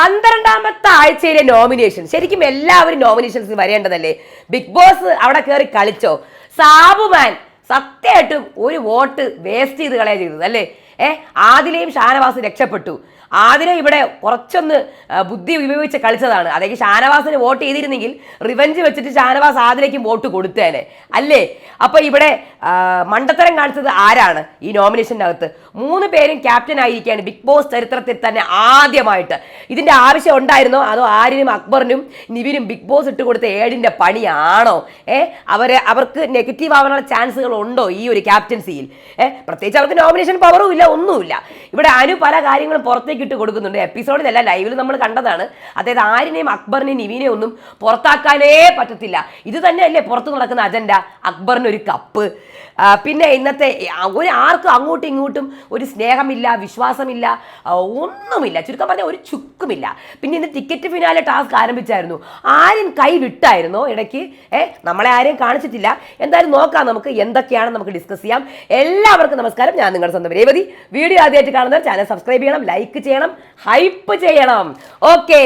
പന്ത്രണ്ടാമത്തെ ആഴ്ചയിലെ നോമിനേഷൻ ശരിക്കും എല്ലാവരും നോമിനേഷൻസ് വരേണ്ടതല്ലേ? ബിഗ് ബോസ് അവിടെ കയറി കളിച്ചോ? സാബുമാൻ സത്യമായിട്ടും ഒരു വോട്ട് വേസ്റ്റ് ചെയ്ത് കളയാ ചെയ്തത് അല്ലേ ഏഹ് ആദിലയും ഷാനവാസ് രക്ഷപ്പെട്ടു. ആദില ഇവിടെ കുറച്ചൊന്ന് ബുദ്ധി ഉപയോഗിച്ച് കളിച്ചതാണ്. അതായത് ഷാനവാസിന് വോട്ട് ചെയ്തിരുന്നെങ്കിൽ റിവഞ്ച് വെച്ചിട്ട് ഷാനവാസ് ആതിരയ്ക്ക് വോട്ട് കൊടുത്തേനെ. അല്ലേ? അപ്പോൾ ഇവിടെ മണ്ടത്തരം കാണിച്ചത് ആരാണ് ഈ നോമിനേഷന്റെ അകത്ത് മൂന്ന് പേരും ക്യാപ്റ്റൻ ആയിരിക്കുകയാണ് ബിഗ് ബോസ് ചരിത്രത്തിൽ തന്നെ ആദ്യമായിട്ട്. ഇതിന്റെ ആവശ്യം ഉണ്ടായിരുന്നോ? അതോ ആര്യനും അക്ബറിനും നിവിനും ബിഗ് ബോസ് ഇട്ട് കൊടുത്ത ഏഴിന്റെ പണിയാണോ? ഏ അവരെ അവർക്ക് നെഗറ്റീവ് ആവാനുള്ള ചാൻസുകൾ ഉണ്ടോ ഈ ഒരു ക്യാപ്റ്റൻസിയിൽ? ഏ പ്രത്യേകിച്ച് അവർക്ക് നോമിനേഷൻ പവറും ഇല്ല ഒന്നുമില്ല. ഇവിടെ അനു പല കാര്യങ്ങളും പുറത്തേക്ക് ഇട്ട് കൊടുക്കുന്നുണ്ട്. എപ്പിസോഡിലല്ല ലൈവിൽ നമ്മൾ കണ്ടതാണ്. അതായത് ആരിനെയും അക്ബറിനെയും നിവിനെയും ഒന്നും പുറത്താക്കാനേ പറ്റത്തില്ല. ഇത് തന്നെയല്ലേ പുറത്ത് നടക്കുന്ന അജണ്ട? അക്ബറിന് ഒരു കപ്പ് പിന്നെ ഇന്നത്തെ ഒരു ആർക്കും അങ്ങോട്ടും ഇങ്ങോട്ടും ഒരു സ്നേഹമില്ല വിശ്വാസമില്ല ഒന്നുമില്ല. ചുരുക്കം പറഞ്ഞാൽ ഒരു ചുക്കുമില്ല. പിന്നെ ഇന്ന് ടിക്കറ്റ് ഫിനാലെ ടാസ്ക് ആരംഭിച്ചായിരുന്നു. ആരും കൈ വിട്ടായിരുന്നോ? ഇടയ്ക്ക് ഏ നമ്മളെ ആരെയും കാണിച്ചിട്ടില്ല. എന്തായാലും നോക്കാം നമുക്ക് എന്തൊക്കെയാണ് നമുക്ക് ഡിസ്കസ് ചെയ്യാം. എല്ലാവർക്കും നമസ്കാരം. ഞാൻ നിങ്ങളുടെ സ്വന്തം രേവതി. വീഡിയോ ആദ്യമായിട്ട് കാണുന്നവർ ചാനൽ സബ്സ്ക്രൈബ് ചെയ്യണം ലൈക്ക് ചെയ്യണം. ഹൈപ്പ് ചെയ്യണം. ഓക്കെ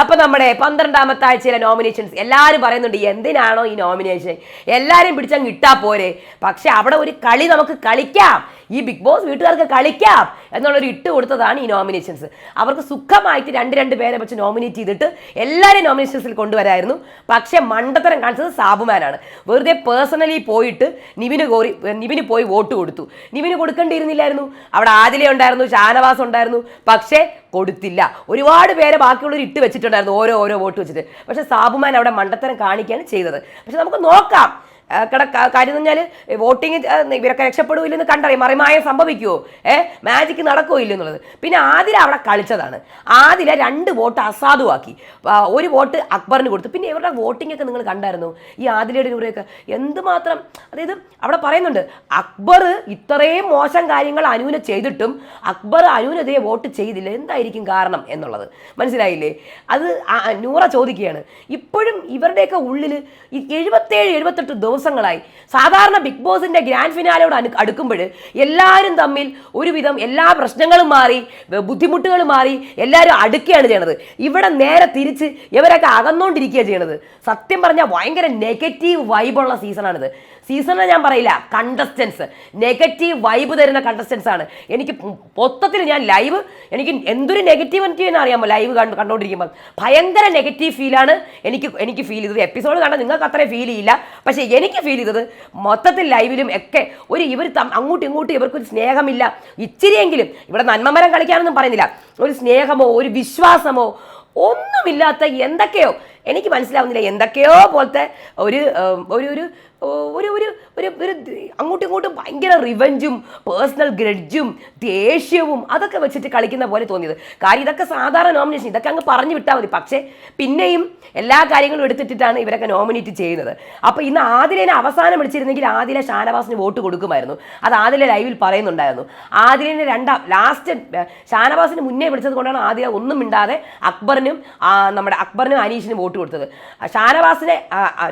അപ്പൊ നമ്മുടെ പന്ത്രണ്ടാമത്തെ ആഴ്ചയിലെ നോമിനേഷൻസ് എല്ലാവരും പറയുന്നുണ്ട് എന്തിനാണോ ഈ നോമിനേഷൻ എല്ലാവരും പിടിച്ചങ്ങ് ഇട്ടാ പോരെ. പക്ഷെ അവിടെ ഒരു കളി നമുക്ക് കളിക്കാം. ഈ ബിഗ് ബോസ് വീട്ടുകാർക്ക് കളിക്കാം എന്നുള്ളൊരു ഇട്ട് കൊടുത്തതാണ് ഈ നോമിനേഷൻസ് അവർക്ക് സുഖമായിട്ട് രണ്ട് രണ്ട് പേരെ വെച്ച് നോമിനേറ്റ് ചെയ്തിട്ട് എല്ലാവരെയും നോമിനേഷൻസിൽ കൊണ്ടുവരായിരുന്നു. പക്ഷേ മണ്ടത്തരം കാണിച്ചത് സാബുമാനാണ്. വെറുതെ പേഴ്സണലി പോയിട്ട് നിവിന് കോറി നിവിന് പോയി വോട്ട് കൊടുത്തു. നിവിന് കൊടുക്കേണ്ടിയിരുന്നില്ലായിരുന്നു. അവിടെ ആദില ഉണ്ടായിരുന്നു ഷാനവാസ് ഉണ്ടായിരുന്നു. പക്ഷേ കൊടുത്തില്ല. ഒരുപാട് പേരെ ബാക്കിയുള്ളവർ ഇട്ട് വെച്ചിട്ടുണ്ടായിരുന്നു ഓരോ ഓരോ വോട്ട് വെച്ചിട്ട്. പക്ഷേ സാബുമാൻ അവിടെ മണ്ടത്തരം കാണിക്കുകയാണ് ചെയ്തത്. പക്ഷെ നമുക്ക് നോക്കാം. കിട കാര്യം എന്ന് പറഞ്ഞാൽ വോട്ടിങ് ഇവരൊക്കെ രക്ഷപ്പെടുകയില്ലെന്ന് കണ്ടറിയാം. മറിമായം സംഭവിക്കുമോ ഏഹ് മാജിക്ക് നടക്കുമോ ഇല്ലെന്നുള്ളത്. പിന്നെ ആദില അവിടെ കളിച്ചതാണ്. ആദില രണ്ട് വോട്ട് അസാധുവാക്കി. ഒരു വോട്ട് അക്ബറിന് കൊടുത്തു. പിന്നെ ഇവരുടെ വോട്ടിംഗ് ഒക്കെ നിങ്ങൾ കണ്ടായിരുന്നു. ഈ ആദിലയുടെ ഇവരെയൊക്കെ എന്തുമാത്രം അതായത് അവിടെ പറയുന്നുണ്ട് അക്ബർ ഇത്രയും മോശം കാര്യങ്ങൾ അനുവിനെ ചെയ്തിട്ടും അക്ബർ അനുവിനെതിരെ വോട്ട് ചെയ്തില്ല. എന്തായിരിക്കും കാരണം എന്നുള്ളത്? മനസ്സിലായില്ലേ? അത് നൂറ ചോദിക്കുകയാണ്. ഇപ്പോഴും ഇവരുടെയൊക്കെ ഉള്ളിൽ എഴുപത്തേഴ് എഴുപത്തെട്ട് ദിവസങ്ങളായി. സാധാരണ ബിഗ് ബോസിന്റെ ഗ്രാൻഡ് ഫിനാലോട് അനു അടുക്കുമ്പോൾ എല്ലാവരും തമ്മിൽ ഒരുവിധം എല്ലാ പ്രശ്നങ്ങളും മാറി ബുദ്ധിമുട്ടുകൾ മാറി എല്ലാവരും അടുക്കുകയാണ് ചെയ്യണത്. ഇവിടെ നേരെ തിരിച്ച് ഇവരൊക്കെ അകന്നുകൊണ്ടിരിക്കുകയാണ് ചെയ്യണത്. സത്യം പറഞ്ഞാൽ ഭയങ്കര നെഗറ്റീവ് വൈബുള്ള സീസണാണിത് സീസണിൽ ഞാൻ പറയില്ല. കണ്ടസ്റ്റൻസ് നെഗറ്റീവ് വൈബ് തരുന്ന കണ്ടസ്റ്റൻസ് ആണ്. എനിക്ക് മൊത്തത്തിൽ ഞാൻ ലൈവ് എനിക്ക് എന്തൊരു നെഗറ്റീവിറ്റി എന്ന് അറിയാമോ ലൈവ് കണ്ടു കണ്ടുകൊണ്ടിരിക്കുമ്പോൾ ഭയങ്കര നെഗറ്റീവ് ഫീലാണ് എനിക്ക് എനിക്ക് ഫീൽ ചെയ്തത്. എപ്പിസോഡ് കണ്ടാൽ നിങ്ങൾക്ക് അത്രയും ഫീൽ ചെയ്യില്ല. പക്ഷേ എനിക്ക് ഫീൽ ചെയ്തത് മൊത്തത്തിൽ ലൈവിലും ഒക്കെ ഒരു ഇവർ അങ്ങോട്ടും ഇങ്ങോട്ടും ഇവർക്കൊരു സ്നേഹമില്ല. ഇച്ചിരിയെങ്കിലും ഇവിടെ നന്മമരം കളിക്കാനൊന്നും പറയുന്നില്ല. ഒരു സ്നേഹമോ ഒരു വിശ്വാസമോ ഒന്നുമില്ലാത്ത എന്തൊക്കെയോ എനിക്ക് മനസ്സിലാവുന്നില്ല എന്തൊക്കെയോ പോലത്തെ ഒരു ഒരു ഒരു ഒരു ഒരു ഒരു അങ്ങോട്ടും ഇങ്ങോട്ടും ഭയങ്കര റിവഞ്ചും പേഴ്സണൽ ഗ്രഡ്ജും ദേഷ്യവും അതൊക്കെ വെച്ചിട്ട് കളിക്കുന്ന പോലെ തോന്നിയത്. കാര്യം ഇതൊക്കെ സാധാരണ നോമിനേഷൻ ഇതൊക്കെ അങ്ങ് പറഞ്ഞു വിട്ടാൽ മതി. പക്ഷേ പിന്നെയും എല്ലാ കാര്യങ്ങളും എടുത്തിട്ടിട്ടാണ് ഇവരൊക്കെ നോമിനേറ്റ് ചെയ്യുന്നത്. അപ്പോൾ ഇന്ന് ആദിലേനെ അവസാനം വിളിച്ചിരുന്നെങ്കിൽ ആദിലെ ഷാനവാസിന് വോട്ട് കൊടുക്കുമായിരുന്നു. അത് ആദിലെ ലൈവിൽ പറയുന്നുണ്ടായിരുന്നു. ആദിലിനെ രണ്ടാം ലാസ്റ്റ് ഷാനവാസിന് മുന്നേ വിളിച്ചത് കൊണ്ടാണ് ആദില ഒന്നും മിണ്ടാതെ അക്ബറിനും നമ്മുടെ അക്ബറിനും അനീഷിനും വോട്ട് കൊടുത്തത്. ആ, ഷാനവാസിനെ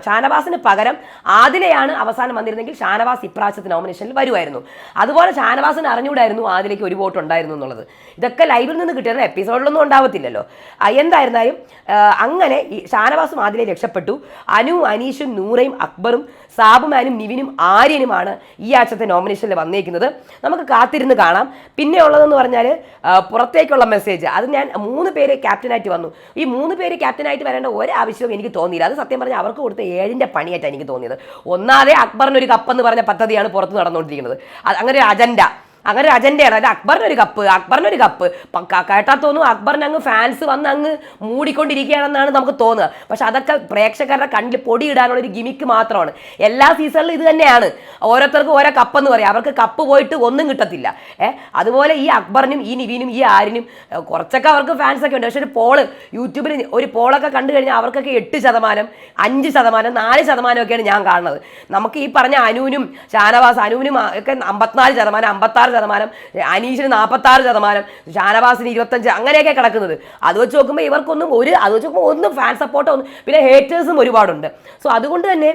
ഷാനവാസിന് പകരം ആദിലയാണ് അവസാനം വന്നിരുന്നെങ്കിൽ ഷാനവാസ് ഇപ്രാവശ്യത്തെ നോമിനേഷനിൽ വരുമായിരുന്നു. അതുപോലെ ഷാനവാസിന് അറിഞ്ഞുകൂടായിരുന്നു ആദിലേക്ക് ഒരു വോട്ട് ഉണ്ടായിരുന്നു എന്നുള്ളത്. ഇതൊക്കെ ലൈവിൽ നിന്ന് കിട്ടിയിരുന്ന എപ്പിസോഡിലൊന്നും ഉണ്ടാവത്തില്ലല്ലോ. എന്തായിരുന്നാലും അങ്ങനെ ഈ ഷാനവാസും ആദിലെ രക്ഷപ്പെട്ടു. അനു അനീഷും നൂറയും അക്ബറും സാബുമാനും നിവിനും ആര്യനുമാണ് ഈ ആഴ്ചത്തെ നോമിനേഷനിൽ വന്നേക്കുന്നത്. നമുക്ക് കാത്തിരുന്ന് കാണാം. പിന്നെ ഉള്ളതെന്ന് പറഞ്ഞാൽ പുറത്തേക്കുള്ള മെസ്സേജ് അത് ഞാൻ മൂന്ന് പേര് ക്യാപ്റ്റനായിട്ട് വന്നു. ഈ മൂന്ന് പേര് ക്യാപ്റ്റനായിട്ട് വരേണ്ട ഒരാവശ്യവും എനിക്ക് തോന്നിയില്ല. അത് സത്യം പറഞ്ഞാൽ അവർക്ക് കൊടുത്ത ഏഴിന്റെ പണിയായിട്ടാണ് എനിക്ക് തോന്നിയത്. ഒന്നാതെ അക്ബറിന് ഒരു കപ്പെന്ന് പറഞ്ഞ പദ്ധതിയാണ് പുറത്ത് നടന്നുകൊണ്ടിരിക്കുന്നത്. അങ്ങനെ ഒരു അജണ്ട അങ്ങനെ ഒരു അജണ്ടയാണ് അതായത് അക്ബറിന് ഒരു കപ്പ്. അക്ബറിന് ഒരു കപ്പ് കേട്ടാ തോന്നും അക്ബറിന് അങ്ങ് ഫാൻസ് വന്ന് അങ്ങ് മൂടിക്കൊണ്ടിരിക്കുകയാണെന്നാണ് നമുക്ക് തോന്നുക. പക്ഷെ അതൊക്കെ പ്രേക്ഷകരുടെ കണ്ണിൽ പൊടിയിടാനുള്ള ഒരു ഗിമിക്ക് മാത്രമാണ്. എല്ലാ സീസണിലും ഇത് തന്നെയാണ്. ഓരോരുത്തർക്കും ഓരോ കപ്പെന്ന് പറയും. അവർക്ക് കപ്പ് പോയിട്ട് ഒന്നും കിട്ടത്തില്ല. ഏഹ് അതുപോലെ ഈ അക്ബറിനും ഈ നിവീനും ഈ ആരിനും കുറച്ചൊക്കെ അവർക്ക് ഫാൻസ് ഒക്കെ ഉണ്ട്. പക്ഷെ ഒരു പോൾ യൂട്യൂബിൽ ഒരു പോളൊക്കെ കണ്ടു കഴിഞ്ഞാൽ അവർക്കൊക്കെ എട്ട് ശതമാനം അഞ്ച് ശതമാനം നാല് ശതമാനം ഒക്കെയാണ് ഞാൻ കാണുന്നത്. നമുക്ക് ഈ പറഞ്ഞ അനുവിനും ഷാനവാസ് അനുവിനും ഒക്കെ അമ്പത്തിനാല് ശതമാനം അമ്പത്താറ് ശതമാനം അനീഷിന് നാൽപ്പത്താറ് ശതമാനം ഷാനവാസിന് ഇരുപത്തഞ്ച് അങ്ങനെയൊക്കെ കിടക്കുന്നത്. അത് വെച്ച് നോക്കുമ്പോൾ ഇവർക്കൊന്നും ഒരു അത് വെച്ച് നോക്കുമ്പോൾ ഒന്നും ഫാൻ സപ്പോർട്ടോ ഒന്നും പിന്നെ ഹേറ്റേഴ്സും ഒരുപാടുണ്ട്. സോ അതുകൊണ്ട് തന്നെ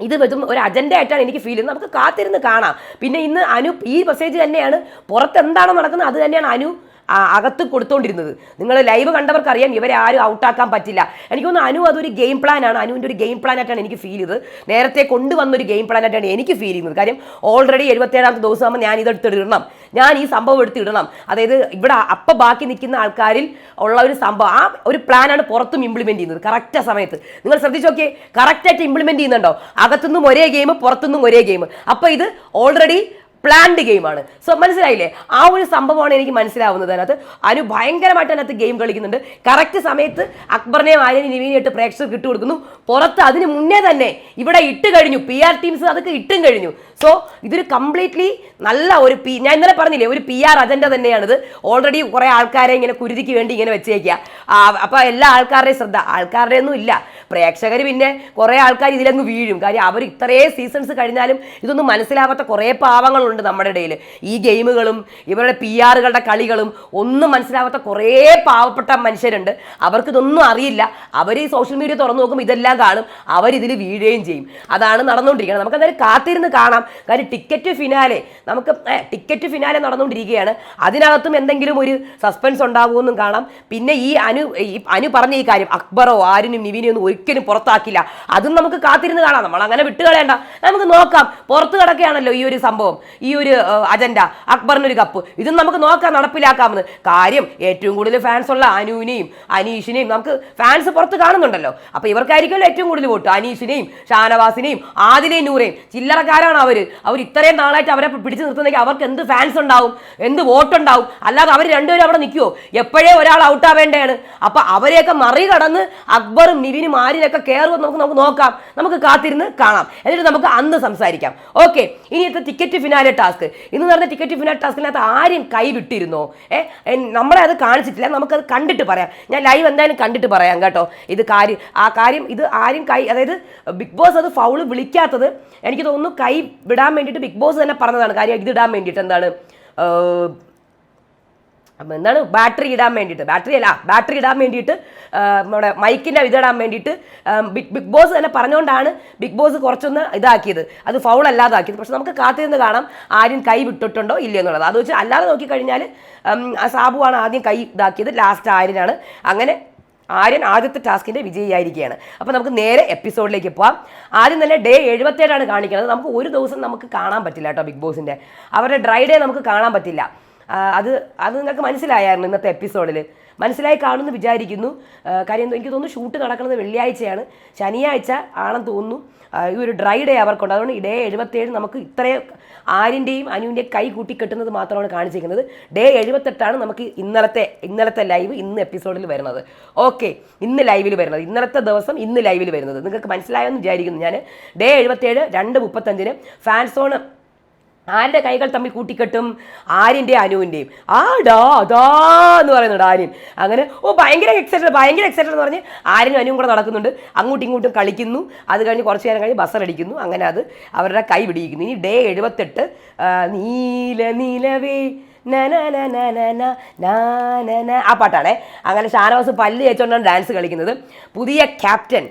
ഇത് വെച്ചും ഒരു അജണ്ട ആയിട്ടാണ് എനിക്ക് ഫീൽ ചെയ്യുന്നത്. നമുക്ക് കാത്തിരുന്ന് കാണാം. പിന്നെ ഇന്ന് അനു ഈ മെസ്സേജ് തന്നെയാണ്. പുറത്ത് എന്താണോ നടക്കുന്നത് അത് തന്നെയാണ് അനു അകത്ത് കൊടുത്തോണ്ടിരുന്നത്. നിങ്ങൾ ലൈവ് കണ്ടവർക്കറിയാം ഇവരെ ആരും ഔട്ടാക്കാൻ പറ്റില്ല. എനിക്ക് തോന്നുന്നു അനു അതൊരു ഗെയിം പ്ലാനാണ് അനുവിന്റെ ഒരു ഗെയിം പ്ലാൻ ആയിട്ടാണ് എനിക്ക് ഫീൽ ചെയ്തത്. നേരത്തെ കൊണ്ടുവന്നൊരു ഗെയിം പ്ലാൻ ആയിട്ടാണ് എനിക്ക് ഫീൽ ചെയ്യുന്നത്. കാര്യം ഓൾറെഡി എഴുപത്തേഴാമത്തെ ദിവസം ആകുമ്പോൾ ഞാൻ ഇതെടുത്തിടണം. ഞാൻ ഈ സംഭവം എടുത്തിടണം. അതായത് ഇവിടെ അപ്പം ബാക്കി നിൽക്കുന്ന ആൾക്കാരിൽ ഉള്ള ഒരു സംഭവം. ആ ഒരു പ്ലാനാണ് പുറത്തും ഇംപ്ലിമെന്റ് ചെയ്യുന്നത്. കറക്റ്റ് സമയത്ത്. നിങ്ങൾ ശ്രദ്ധിച്ചു നോക്കിയേ. കറക്റ്റായിട്ട് ഇംപ്ലിമെന്റ് ചെയ്യുന്നുണ്ടോ? അകത്തുനിന്നും ഒരേ ഗെയിം പുറത്തുനിന്നും ഒരേ ഗെയിം അപ്പോൾ ഇത് ഓൾറെഡി പ്ലാൻഡ് ഗെയിമാണ് സോ മനസ്സിലായില്ലേ? ആ ഒരു സംഭവമാണ് എനിക്ക് മനസ്സിലാവുന്നത്. അതിനകത്ത് അനു ഭയങ്കരമായിട്ട് അതിനകത്ത് ഗെയിം കളിക്കുന്നുണ്ട്. കറക്റ്റ് സമയത്ത് അക്ബറിനെയും ആര്യനെയും നിവീനെയും ഇട്ട് പ്രേക്ഷകർക്ക് ഇട്ട് കൊടുക്കുന്നു പുറത്ത് അതിന് മുന്നേ തന്നെ ഇവിടെ ഇട്ട് കഴിഞ്ഞു. പി ആർ ടീംസ് അതൊക്കെ ഇട്ടും കഴിഞ്ഞു. സോ ഇതൊരു കംപ്ലീറ്റ്ലി നല്ല ഒരു പി ഞാൻ ഇന്നലെ പറഞ്ഞില്ലേ ഒരു പി ആർ അജണ്ട തന്നെയാണിത്. ഓൾറെഡി കുറേ ആൾക്കാരെ ഇങ്ങനെ കുരുതിക്ക് വേണ്ടി ഇങ്ങനെ വെച്ചേക്കുക അപ്പൊ എല്ലാ ആൾക്കാരുടെയും ശ്രദ്ധ ആൾക്കാരുടെ ഒന്നും ഇല്ല. പ്രേക്ഷകർ പിന്നെ കുറേ ആൾക്കാർ ഇതിലങ്ങ് വീഴും. കാര്യം അവർ ഇത്രയും സീസൺസ് കഴിഞ്ഞാലും ഇതൊന്നും മനസ്സിലാവാത്ത കുറേ പാവങ്ങളുണ്ട് നമ്മുടെ ഇടയിൽ ഈ ഗെയിമുകളും ഇവരുടെ പി ആറുകളുടെ കളികളും ഒന്നും മനസ്സിലാവാത്ത കുറേ പാവപ്പെട്ട മനുഷ്യരുണ്ട്. അവർക്കിതൊന്നും അറിയില്ല. അവർ ഈ സോഷ്യൽ മീഡിയ തുറന്നു നോക്കുമ്പോൾ ഇതെല്ലാം കാണും. അവരിതിൽ വീഴുകയും ചെയ്യും. അതാണ് നടന്നുകൊണ്ടിരിക്കുന്നത്. നമുക്ക് എന്തായാലും കാത്തിരുന്ന് കാണാം. കാര്യം ടിക്കറ്റ് ഫിനാലെ നമുക്ക് ടിക്കറ്റ് ഫിനാലെ നടന്നുകൊണ്ടിരിക്കുകയാണ്. അതിനകത്തും എന്തെങ്കിലും ഒരു സസ്പെൻസ് ഉണ്ടാകുമെന്നും കാണാം. പിന്നെ ഈ അനു അനു പറഞ്ഞ ഈ കാര്യം അക്ബറോ ആരിനും നിവിനെയോ ഒന്നും ഒരിക്കലും പുറത്താക്കില്ല. അതും നമുക്ക് കാത്തിരുന്ന് കാണാം. നമ്മൾ അങ്ങനെ വിട്ടുകളയണ്ട നമുക്ക് നോക്കാം. പുറത്ത് കിടക്കുകയാണല്ലോ ഈ ഒരു സംഭവം. ഈ ഒരു അജണ്ട അക്ബറിനൊരു കപ്പ്. ഇതും നമുക്ക് നോക്കാം നടപ്പിലാക്കാമെന്ന്. കാര്യം ഏറ്റവും കൂടുതൽ ഫാൻസ് ഉള്ള അനുവിനെയും അനീഷിനെയും നമുക്ക് ഫാൻസ് പുറത്ത് കാണുന്നുണ്ടല്ലോ. അപ്പൊ ഇവർക്കായിരിക്കുമല്ലോ ഏറ്റവും കൂടുതൽ വോട്ട്. അനീഷിനെയും ഷാനവാസിനെയും ആദിലെ നൂറേയും ചില്ലറക്കാരാണ് അവർ അവർ ഇത്രയും നാളായിട്ട് അവരെ പിടിച്ചു നിർത്തുന്നെങ്കിൽ അവർക്ക് എന്ത് ഫാൻസ് ഉണ്ടാവും? എന്ത് വോട്ട് ഉണ്ടാവും അല്ലാതെ അവർ രണ്ടുപേരും അവിടെ നിൽക്കുമോ എപ്പോഴേ ഒരാൾ ഔട്ടാവേണ്ടതാണ് അപ്പോൾ അവരെയൊക്കെ മറികടന്ന് അക്ബറും നിവിനും ആരിനൊക്കെ കയറുമെന്ന് നമുക്ക് നമുക്ക് നോക്കാം. നമുക്ക് കാത്തിരുന്ന് കാണാം. എന്നിട്ട് നമുക്ക് അന്ന് സംസാരിക്കാം. ഓക്കെ. ഇനിയത്തെ ടിക്കറ്റ് ഫിനാലെ ടാസ്ക് ഇന്ന് നടന്ന ടിക്കറ്റ് ഫിനാലെ ടാസ്കിനകത്ത് ആരും കൈ വിട്ടിരുന്നോ? ഏ? നമ്മളെ അത് കാണിച്ചിട്ടില്ല. നമുക്കത് കണ്ടിട്ട് പറയാം. ഞാൻ ലൈവ് എന്തായാലും കണ്ടിട്ട് പറയാം കേട്ടോ. ഇത് കാര്യം ആ കാര്യം ഇത് ആരും കൈ അതായത് ബിഗ് ബോസ് അത് ഫൗൾ വിളിക്കാത്തത് എനിക്ക് തോന്നുന്നു കൈ വിടാൻ വേണ്ടിയിട്ട് ബിഗ് ബോസ് തന്നെ പറഞ്ഞതാണ്. കാര്യം ഇത് ഇടാൻ വേണ്ടിയിട്ട് എന്താണ്? എന്താണ്? ബാറ്ററി ഇടാൻ വേണ്ടിയിട്ട്. ബാറ്ററി അല്ല ബാറ്ററി ഇടാൻ വേണ്ടിയിട്ട് നമ്മുടെ മൈക്കിന്റെ ഇതിടാൻ വേണ്ടിയിട്ട് ബിഗ് ബിഗ് ബോസ് തന്നെ പറഞ്ഞുകൊണ്ടാണ് ബിഗ് ബോസ് കുറച്ചൊന്ന് ഇതാക്കിയത്. അത് ഫൗൾ അല്ലാതാക്കിയത്. പക്ഷെ നമുക്ക് കാത്തിരുന്ന് കാണാം ആരും കൈ വിട്ടിട്ടുണ്ടോ ഇല്ല എന്നുള്ളത്. അത് വെച്ച് അല്ലാതെ നോക്കിക്കഴിഞ്ഞാൽ സാബുവാണ് ആദ്യം കൈ ഇതാക്കിയത്. ലാസ്റ്റ് ആര്യനാണ്. അങ്ങനെ ആര്യൻ ആദ്യത്തെ ടാസ്കിന്റെ വിജയിയായിരിക്കുകയാണ്. അപ്പോൾ നമുക്ക് നേരെ എപ്പിസോഡിലേക്ക് പോവാം. ആദ്യം തന്നെ ഡേ എഴുപത്തേഴാണ് കാണിക്കുന്നത്. നമുക്ക് ഒരു ദിവസം നമുക്ക് കാണാൻ പറ്റില്ല കേട്ടോ ബിഗ് ബോസിന്റെ. അവരുടെ ഡ്രൈ ഡേ നമുക്ക് കാണാൻ പറ്റില്ല. അത് അത് നിങ്ങൾക്ക് മനസ്സിലായായിരുന്നു ഇന്നത്തെ എപ്പിസോഡിൽ മനസ്സിലായി കാണുമെന്ന് വിചാരിക്കുന്നു. കാര്യം എനിക്ക് തോന്നുന്നു ഷൂട്ട് നടക്കുന്നത് വെള്ളിയാഴ്ചയാണ്. ശനിയാഴ്ച ആണെന്ന് തോന്നുന്നു. ഈ ഒരു ഡ്രൈ ഡേ അവർക്കുണ്ട്. അതുകൊണ്ട് ഇടേ എഴുപത്തേഴ് നമുക്ക് ഇത്രയും ആരിന്റെയും അനുവിന്റെയും കൈ കൂട്ടി കെട്ടുന്നത് മാത്രമാണ് കാണിച്ചിരിക്കുന്നത്. ഡേ എഴുപത്തെട്ടാണ് നമുക്ക് ഇന്നലത്തെ ഇന്നലത്തെ ലൈവ് ഇന്ന് എപ്പിസോഡിൽ വരുന്നത്. ഓക്കെ ഇന്ന് ലൈവിൽ വരുന്നത്. ഇന്നലത്തെ ദിവസം ഇന്ന് ലൈവിൽ വരുന്നത്. നിങ്ങൾക്ക് മനസ്സിലായെന്ന് വിചാരിക്കുന്നു ഞാൻ ഡേ എഴുപത്തേഴ് രണ്ട് മുപ്പത്തഞ്ചിന് ഫാൻസോണ് ആരുടെ കൈകൾ തമ്മിൽ കൂട്ടിക്കെട്ടും? ആര്യന്റെയും അനുവിന്റെയും. ആ ഡാ അതാ എന്ന് പറയുന്നുണ്ട് ആര്യൻ. അങ്ങനെ ഓ ഭയങ്കര എക്സൈറ്റഡ് ഭയങ്കര എക്സൈറ്റഡ് എന്ന് പറഞ്ഞ് ആര്യനും അനുവും കൂടെ നടക്കുന്നുണ്ട്. അങ്ങോട്ടും ഇങ്ങോട്ടും കളിക്കുന്നു. അത് കഴിഞ്ഞ് കുറച്ച് നേരം കഴിഞ്ഞ് ബസ്സറടിക്കുന്നു അങ്ങനെ അത് അവരുടെ കൈ പിടിയിക്കുന്നു ഇനി ഡേ എഴുപത്തെട്ട് നീല നീലവേ ആ പാട്ടാണേ. അങ്ങനെ ഷാനവാസ് പല്ല് ചേച്ചോണ്ടാണ് ഡാൻസ് കളിക്കുന്നത്. പുതിയ ക്യാപ്റ്റൻ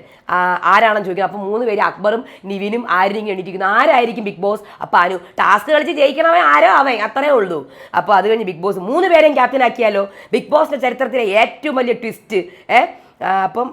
ആരാണെന്ന് ചോദിക്കുന്നത് അപ്പോൾ മൂന്ന് പേര് അക്ബറും നിവിനും ആരും എണീറ്റിരിക്കുന്നു. ആരായിരിക്കും ബിഗ് ബോസ് അപ്പോൾ അനു. ടാസ്ക് കളിച്ച് ജയിക്കണവൻ ആരോ അവൻ. അത്രേ ഉള്ളൂ. അപ്പോൾ അത് കഴിഞ്ഞ് ബിഗ് ബോസ് മൂന്ന് പേരെയും ക്യാപ്റ്റൻ ആക്കിയാലോ? ബിഗ് ബോസിന്റെ ചരിത്രത്തിലെ ഏറ്റവും വലിയ ട്വിസ്റ്റ് ഏഹ് അപ്പം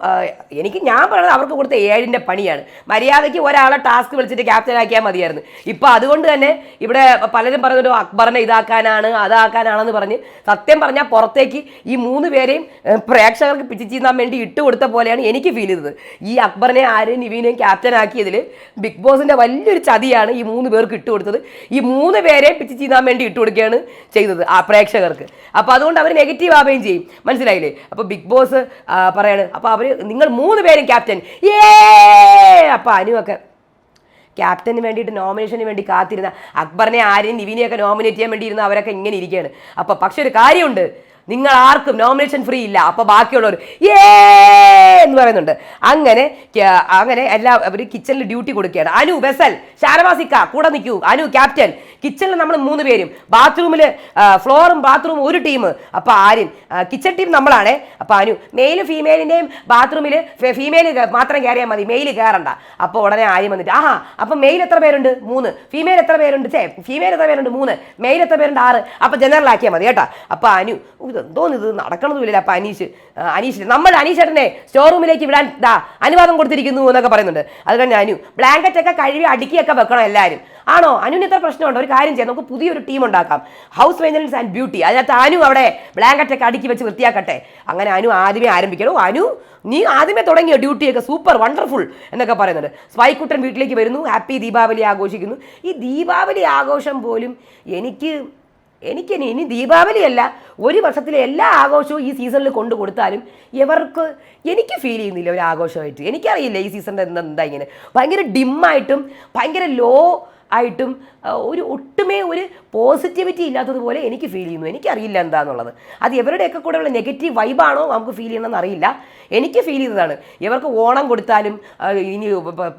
എനിക്ക് ഞാൻ പറയുന്നത് അവർക്ക് കൊടുത്ത ഏഴിന്റെ പണിയാണ്. മര്യാദയ്ക്ക് ഒരാളെ ടാസ്ക് വിളിച്ചിട്ട് ക്യാപ്റ്റൻ ആക്കിയാൽ മതിയായിരുന്നു. ഇപ്പം അതുകൊണ്ട് തന്നെ ഇവിടെ പലരും പറയുന്നത് അക്ബറിനെ ഇതാക്കാനാണ് അതാക്കാനാണെന്ന് പറഞ്ഞ് സത്യം പറഞ്ഞാൽ പുറത്തേക്ക് ഈ മൂന്ന് പേരെയും പ്രേക്ഷകർക്ക് പിച്ച് ചീന്താൻ വേണ്ടി ഇട്ട് കൊടുത്ത പോലെയാണ് എനിക്ക് ഫീൽ ചെയ്തത്. ഈ അക്ബറിനെ ആരെയും നിവീനെയും ക്യാപ്റ്റൻ ആക്കിയതിൽ ബിഗ് ബോസിന്റെ വലിയൊരു ചതിയാണ് ഈ മൂന്ന് പേർക്ക് ഇട്ട് കൊടുത്തത്. ഈ മൂന്ന് പേരെയും പിച്ച് ചീന്താൻ വേണ്ടി ഇട്ട് കൊടുക്കുകയാണ് ചെയ്തത് ആ പ്രേക്ഷകർക്ക്. അപ്പോൾ അതുകൊണ്ട് അവർ നെഗറ്റീവ് ആവുകയും ചെയ്യും. മനസ്സിലായില്ലേ? അപ്പോൾ ബിഗ് ബോസ് ആ, പറയാണ്. അപ്പോൾ അവർ നിങ്ങൾ മൂന്ന് പേരും ക്യാപ്റ്റൻ ഏ! അപ്പോൾ അനുവൊക്കെ ക്യാപ്റ്റന് വേണ്ടിയിട്ട് നോമിനേഷന് വേണ്ടി കാത്തിരുന്ന അക്ബറിനെ ആരെയും നിവിനെയൊക്കെ നോമിനേറ്റ് ചെയ്യാൻ വേണ്ടി ഇരുന്ന അവരൊക്കെ ഇങ്ങനെ ഇരിക്കുകയാണ്. അപ്പോൾ പക്ഷെ ഒരു കാര്യമുണ്ട്. നിങ്ങൾ ആർക്കും നോമിനേഷൻ ഫ്രീ ഇല്ല. അപ്പോൾ ബാക്കിയുള്ളവർ ഏ എന്ന് പറയുന്നുണ്ട്. അങ്ങനെ അങ്ങനെ എല്ലാ അവർ കിച്ചണിൽ ഡ്യൂട്ടി കൊടുക്കുകയാണ്. അനു വെസൽ ഷാനവാസിക്ക കൂടെ നിൽക്കൂ. അനു ക്യാപ്റ്റൻ കിച്ചണിൽ നമ്മൾ മൂന്ന് പേരും. ബാത്റൂമിൽ ഫ്ലോറും ബാത്റൂമും ഒരു ടീം. അപ്പോൾ ആരും കിച്ചൺ ടീം നമ്മളാണ്. അപ്പോൾ അനു മെയിലും ഫീമെയിലിന്റെയും ബാത്റൂമിൽ ഫീമെയിൽ മാത്രം കയറിയാൽ മതി. മെയിൽ കയറണ്ട അപ്പോൾ ഉടനെ ആരും വന്നിട്ട് ആഹാ അപ്പം മെയിൽ എത്ര പേരുണ്ട്? മൂന്ന്. ഫീമെയിൽ എത്ര പേരുണ്ട്? ചേ ഫീമെയിൽ എത്ര പേരുണ്ട്? മൂന്ന്. മെയിൽ എത്ര പേരുണ്ട്? ആറ്. അപ്പോൾ ജനറൽ ആക്കിയാൽ മതി കേട്ടോ. അപ്പോൾ അനു ഇത് എന്തോ ഇത് നടക്കണമെന്നില്ല അപ്പൊ അനീഷ് അനീഷ് നമ്മൾ അനീഷേട്ടനെ സ്റ്റോർ റൂമിലേക്ക് വിടാൻ ദാ അനുവാദം കൊടുത്തിരിക്കുന്നു എന്നൊക്കെ പറയുന്നുണ്ട്. അത് കഴിഞ്ഞ് അനു ബ്ലാങ്കറ്റ് ഒക്കെ കഴുകി അടുക്കിയൊക്കെ വെക്കണം എല്ലാവരും ആണോ? അനുവിന് ഇത്ര പ്രശ്നമുണ്ടോ? ഒരു കാര്യം ചെയ്യാം. നമുക്ക് പുതിയൊരു ടീം ഉണ്ടാക്കാം. ഹൗസ് മെയിന്റനൻസ് ആൻഡ് ബ്യൂട്ടി അതിനകത്ത് അനു അവിടെ ബ്ലാങ്കറ്റ് ഒക്കെ അടുക്കി വെച്ച് വൃത്തിയാക്കട്ടെ. അങ്ങനെ അനു ആദ്യമേ ആരംഭിക്കണോ. അനു നീ ആദ്യമേ തുടങ്ങിയ? ഡ്യൂട്ടിയൊക്കെ സൂപ്പർ വണ്ടർഫുൾ എന്നൊക്കെ പറയുന്നുണ്ട്. സ്പൈക്കുട്ടൻ വീട്ടിലേക്ക് വരുന്നു. ഹാപ്പി ദീപാവലി ആഘോഷിക്കുന്നു. ഈ ദീപാവലി ആഘോഷം പോലും എനിക്ക് എനിക്ക് ഇനി ദീപാവലിയല്ല ഒരു വർഷത്തിലെ എല്ലാ ആഘോഷവും ഈ സീസണിൽ കൊണ്ടു കൊടുത്താലും ഇവർക്ക് എനിക്ക് ഫീൽ ചെയ്യുന്നില്ല ഒരു ആഘോഷമായിട്ട്. എനിക്കറിയില്ല ഈ സീസണിന്റെ എന്താ ഇങ്ങനെ. ഭയങ്കര ഡിമ്മായിട്ടും ഭയങ്കര ലോ ആയിട്ടും ഒരു ഒട്ടുമേ ഒരു പോസിറ്റിവിറ്റി ഇല്ലാത്തതുപോലെ എനിക്ക് ഫീൽ ചെയ്യുന്നു. എനിക്കറിയില്ല എന്താണെന്നുള്ളത് അത് ഇവരുടെയൊക്കെ കൂടെയുള്ള നെഗറ്റീവ് വൈബാണോ നമുക്ക് ഫീൽ ചെയ്യണമെന്ന് അറിയില്ല. എനിക്ക് ഫീൽ ചെയ്തതാണ്. ഇവർക്ക് ഓണം കൊടുത്താലും ഇനി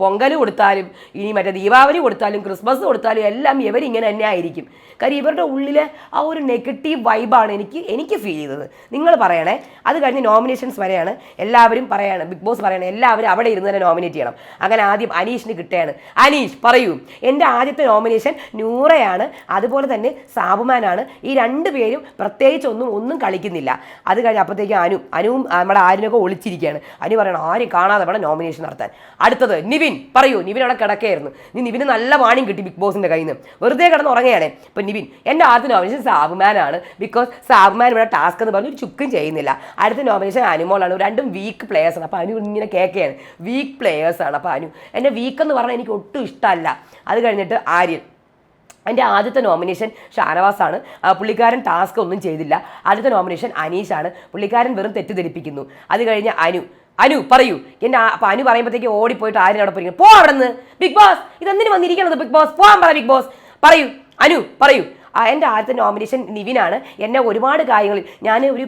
പൊങ്കൽ കൊടുത്താലും ഇനി മറ്റേ ദീപാവലി കൊടുത്താലും ക്രിസ്മസ് കൊടുത്താലും എല്ലാം ഇവരിങ്ങനെ തന്നെ ആയിരിക്കും. കാര്യം ഇവരുടെ ഉള്ളിലെ ആ ഒരു നെഗറ്റീവ് വൈബാണ് എനിക്ക് എനിക്ക് ഫീൽ ചെയ്തത്. നിങ്ങൾ പറയണേ അത് കഴിഞ്ഞ് നോമിനേഷൻസ് വരെയാണ്. എല്ലാവരും പറയാണ് ബിഗ് ബോസ് പറയണേ എല്ലാവരും അവിടെ ഇരുന്ന് തന്നെ നോമിനേറ്റ് ചെയ്യണം. അങ്ങനെ ആദ്യം അനീഷിന് കിട്ടുകയാണ്. അനീഷ് പറയൂ എന്റെ ആദ്യത്തെ നോമിനേഷൻ നൂറയാണ്. അതുപോലെ തന്നെ സാബുമാനാണ്. ഈ രണ്ട് പേരും പ്രത്യേകിച്ച് ഒന്നും ഒന്നും കളിക്കുന്നില്ല. അത് കഴിഞ്ഞ് അപ്പോഴത്തേക്കും അനു അനുവും നമ്മുടെ ആരിനൊക്കെ ഒളിച്ചിരിക്കുകയാണ്. അനു പറയണം ആരും കാണാതെ വേണം നോമിനേഷൻ നടത്താൻ. അടുത്തത് നിവിൻ. പറയൂ നിവിൻ അവിടെ കിടക്കുകയായിരുന്നു. നീ നിവിന് നല്ല വാണിയും കിട്ടി ബിഗ് ബോസിന്റെ കയ്യിൽ നിന്ന്. വെറുതെ കിടന്ന് ഉറങ്ങുകയാണ്. ഇപ്പം നിവിൻ എന്റെ ആദ്യ നോമിനേഷൻ സാബുമാനാണ്. ബിക്കോസ് സാബുമാൻ ഇവിടെ ടാസ്ക് എന്ന് പറഞ്ഞ് ഒരു ചുക്കും ചെയ്യുന്നില്ല. അടുത്ത നോമിനേഷൻ അനുമോളാണ്. രണ്ടും വീക്ക് പ്ലേയേഴ്സ് ആണ്. അപ്പോൾ അനു ഇങ്ങനെ കേൾക്കുകയാണ്. വീക്ക് പ്ലേയേഴ്സാണ് ആണ്. അപ്പോൾ അനു എന്റെ വീക്ക് എന്ന് പറഞ്ഞാൽ എനിക്ക് ഒട്ടും ഇഷ്ടമല്ല. അത് കഴിഞ്ഞിട്ട് ആര്യൻ. എന്റെ ആദ്യത്തെ നോമിനേഷൻ ഷാനവാസാണ്. പുള്ളിക്കാരൻ ടാസ്ക് ഒന്നും ചെയ്തില്ല. ആദ്യത്തെ നോമിനേഷൻ അനീഷാണ്. പുള്ളിക്കാരൻ വെറും തെറ്റിദ്ധരിപ്പിക്കുന്നു. അത് കഴിഞ്ഞ് അനു. അനു പറയൂ. എന്റെ അപ്പം അനു പറയുമ്പോഴത്തേക്ക് ഓടിപ്പോയിട്ട് ആരും അവിടെ പോയിരിക്കുന്നു. പോ അവിടെ നിന്ന് ബിഗ് ബോസ് ഇതെന്തിനു വന്നിരിക്കണത് ബിഗ് ബോസ് പോകാൻ പറ ബിഗ് ബോസ് പറയൂ. അനു പറയൂ. എന്റെ ആദ്യത്തെ നോമിനേഷൻ നിവിനാണ്. എന്നെ ഒരുപാട് കാര്യങ്ങളിൽ ഞാൻ ഒരു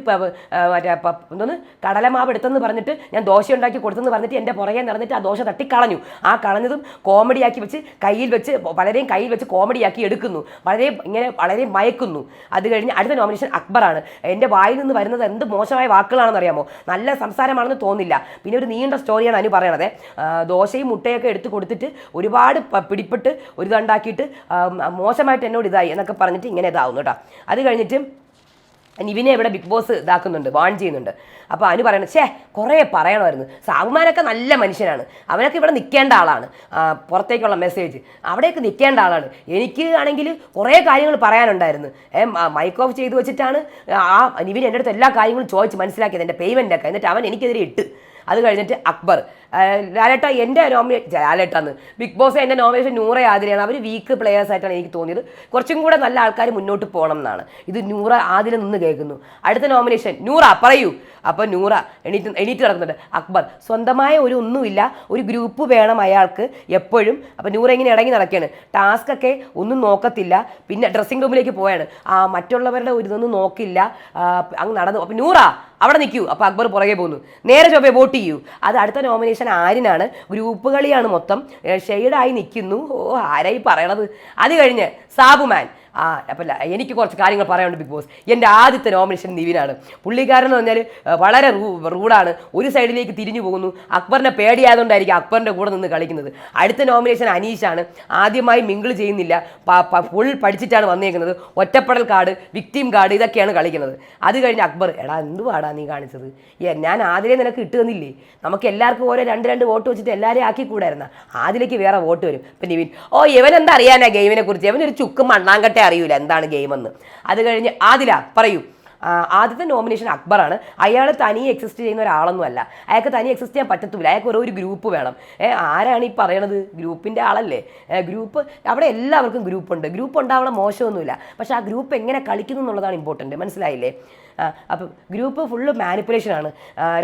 മറ്റേ എന്തോന്ന് കടലമാവ് എടുത്തെന്ന് പറഞ്ഞിട്ട് ഞാൻ ദോശ ഉണ്ടാക്കി കൊടുത്തെന്ന് പറഞ്ഞിട്ട് എന്റെ പുറകെ നടന്നിട്ട് ആ ദോശ തട്ടിക്കളഞ്ഞു. ആ കളഞ്ഞതും കോമഡിയാക്കി വെച്ച് കയ്യിൽ വെച്ച് വളരെയും കയ്യിൽ വെച്ച് കോമഡിയാക്കി എടുക്കുന്നു. വളരെ ഇങ്ങനെ വളരെ മയക്കുന്നു. അത് കഴിഞ്ഞ് അടുത്ത നോമിനേഷൻ അക്ബറാണ്. എന്റെ വായിൽ നിന്ന് വരുന്നത് എന്ത് മോശമായ വാക്കുകളാണെന്ന് അറിയാമോ? നല്ല സംസാരമാണെന്ന് തോന്നില്ല. പിന്നെ ഒരു നീണ്ട സ്റ്റോറിയാണ് അനു പറയണത്. ദോശയും മുട്ടയൊക്കെ എടുത്ത് കൊടുത്തിട്ട് ഒരുപാട് പിടിപ്പെട്ട് ഒരു ഇതുണ്ടാക്കിയിട്ട് മോശമായിട്ട് എന്നോട് ഇതായി എന്നൊക്കെ പറഞ്ഞിട്ട് ഇങ്ങനെ ഇതാവുന്നു കേട്ടോ. അത് കഴിഞ്ഞിട്ട് നിവിനെ ഇവിടെ ബിഗ് ബോസ് ഇതാക്കുന്നുണ്ട് വാൺ ചെയ്യുന്നുണ്ട്. അപ്പോൾ അനു പറയണം ഛേ കുറേ പറയണമായിരുന്നു. സാബുമാനൊക്കെ നല്ല മനുഷ്യനാണ്. അവനൊക്കെ ഇവിടെ നിൽക്കേണ്ട ആളാണ്. പുറത്തേക്കുള്ള മെസ്സേജ് അവിടെയൊക്കെ നിൽക്കേണ്ട ആളാണ്. എനിക്ക് ആണെങ്കിൽ കുറേ കാര്യങ്ങൾ പറയാനുണ്ടായിരുന്നു. മൈക്ക് ഓഫ് ചെയ്തു വെച്ചിട്ടാണ് ആ നിവിൻ എന്റെ അടുത്ത് എല്ലാ കാര്യങ്ങളും ചോദിച്ച് മനസ്സിലാക്കിയത് എന്റെ പേയ്മെന്റൊക്കെ എന്നിട്ട് അവൻ എനിക്കെതിരെ ഇട്ട്. അത് കഴിഞ്ഞിട്ട് അക്ബർ. ലാലേട്ട എന്റെ നോമിനേഷൻ ലാലേട്ടാന്ന്. ബിഗ് ബോസ് എന്റെ നോമിനേഷൻ നൂറ ആതിരയാണ്. അവർ വീക്ക് പ്ലെയേഴ്സ് ആയിട്ടാണ് എനിക്ക് തോന്നിയത്. കുറച്ചും കൂടെ നല്ല ആൾക്കാർ മുന്നോട്ട് പോകണം എന്നാണ്. ഇത് നൂറ ആതിര നിന്ന് കേൾക്കുന്നു. അടുത്ത നോമിനേഷൻ നൂറ പറയൂ. അപ്പോൾ നൂറ എണീറ്റ് എണീറ്റ് നടക്കുന്നുണ്ട്. അക്ബർ സ്വന്തമായ ഒരു ഒന്നുമില്ല. ഒരു ഗ്രൂപ്പ് വേണം അയാൾക്ക് എപ്പോഴും. അപ്പോൾ നൂറ ഇങ്ങനെ ഇടങ്ങി നടക്കുകയാണ്. ടാസ്ക് ഒക്കെ ഒന്നും നോക്കത്തില്ല. പിന്നെ ഡ്രസ്സിംഗ് റൂമിലേക്ക് പോയാണ് ആ മറ്റുള്ളവരുടെ ഒരു ഇതൊന്നും നോക്കില്ല. അങ്ങ് നടന്നു. അപ്പോൾ നൂറ അവിടെ നിൽക്കൂ. അപ്പോൾ അക്ബർ പുറകെ പോകുന്നു. നേരെ ചൊവ്വേ വോട്ട് ചെയ്യൂ. അത് അടുത്ത നോമിനേഷൻ ആരിനാണ് ഗ്രൂപ്പ് കളിയാണ് മൊത്തം. ഷെയ്ഡായി നിൽക്കുന്നു. ഓ ആരായി പറയണത്? അത് കഴിഞ്ഞ് സാബുമാൻ. ആ അപ്പം എനിക്ക് കുറച്ച് കാര്യങ്ങൾ പറയാനുണ്ട് ബിഗ് ബോസ്. എന്റെ ആദ്യത്തെ നോമിനേഷൻ നിവിനാണ്. പുള്ളിക്കാരൻ എന്ന് പറഞ്ഞാൽ വളരെ റൂഡാണ്. ഒരു സൈഡിലേക്ക് തിരിഞ്ഞു പോകുന്നു. അക്ബറിനെ പേടിയായതുകൊണ്ടായിരിക്കും അക്ബറിന്റെ കൂടെ നിന്ന് കളിക്കുന്നത്. അടുത്ത നോമിനേഷൻ അനീഷാണ്. ആദ്യമായി മിങ്കിൾ ചെയ്യുന്നില്ല. ഫുൾ പഠിച്ചിട്ടാണ് വന്നേക്കുന്നത്. ഒറ്റപ്പെടൽ കാർഡ് വിക്ടിം കാർഡ് ഇതൊക്കെയാണ് കളിക്കുന്നത്. അത് കഴിഞ്ഞ് അക്ബർ എടാ എന്തുവാടാ നീ കാണിച്ചത്? ഞാൻ ആദ്യമേ നിനക്ക് ഇട്ട് തന്നില്ലേ? നമുക്ക് എല്ലാവർക്കും ഓരോ രണ്ട് രണ്ട് വോട്ട് വെച്ചിട്ട് എല്ലാവരെയും ആക്കി കൂടായിരുന്ന? ആദിലേക്ക് വേറെ വോട്ട് വരും. ഇപ്പം നിവിൻ ഓ ഇവൻ എന്താ അറിയാനാ ഗെയിമിനെ കുറിച്ച്? ഇവനൊരു ചുക്ക് മണ്ണാങ്കട്ടെ അറിയൂല എന്താണ് ഗെയിമെന്ന്. അത് കഴിഞ്ഞ് ആദില പറയൂ. ആദ്യത്തെ നോമിനേഷൻ അക്ബറാണ്. അയാൾ തനിയെ എക്സിസ്റ്റ് ചെയ്യുന്ന ഒരാളൊന്നുമല്ല. അയാൾക്ക് തനിയെ എക്സിസ്റ്റ് ചെയ്യാൻ പറ്റത്തില്ല. അയാൾക്ക് ഓരോ ഒരു ഗ്രൂപ്പ് വേണം ആരാണ് ഈ പറയണത്? ഗ്രൂപ്പിന്റെ ആളല്ലേ. ഗ്രൂപ്പ് അവിടെ എല്ലാവർക്കും ഗ്രൂപ്പ് ഉണ്ട്. ഗ്രൂപ്പ് ഉണ്ടാവണം മോശമൊന്നുമില്ല. പക്ഷേ ആ ഗ്രൂപ്പ് എങ്ങനെ കളിക്കുന്നു എന്നുള്ളതാണ് ഇമ്പോർട്ടന്റ് മനസ്സിലായില്ലേ? അപ്പം ഗ്രൂപ്പ് ഫുള്ള് മാനിപ്പുലേഷനാണ്